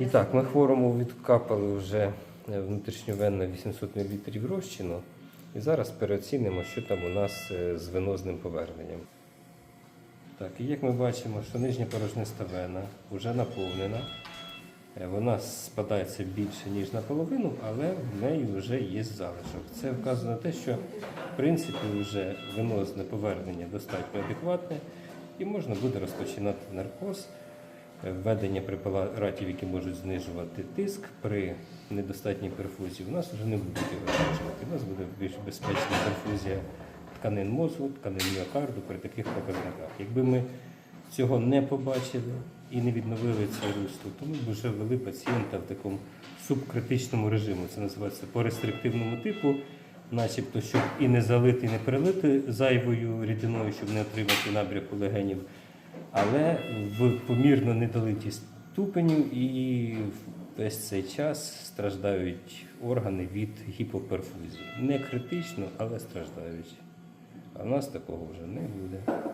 І так, ми хворому відкапали вже е, внутрішньовенно 800 мл розчину. І зараз переоцінимо, що там у нас е, з венозним поверненням. Так, і як ми бачимо, що нижня порожниста вена вже наповнена. Е, Вона спадається більше, ніж наполовину, але в неї вже є залишок. Це вказує на те, що в принципі вже венозне повернення достатньо адекватне і можна буде розпочинати наркоз, введення препаратів, які можуть знижувати тиск при недостатній перфузії. У нас вже не будуть його знижувати. У нас буде більш безпечна перфузія тканин мозку, тканин міокарду при таких показниках. Якби ми цього не побачили і не відновили це русло, то ми б вже ввели пацієнта в такому субкритичному режиму. Це називається по рестриктивному типу, начебто, щоб і не залити, і не перелити зайвою рідиною, щоб не отримати набряку легенів, але в помірно недолитій ступеню і весь цей час страждають органи від гіпоперфузії. Не критично, але страждають. А в нас такого вже не буде.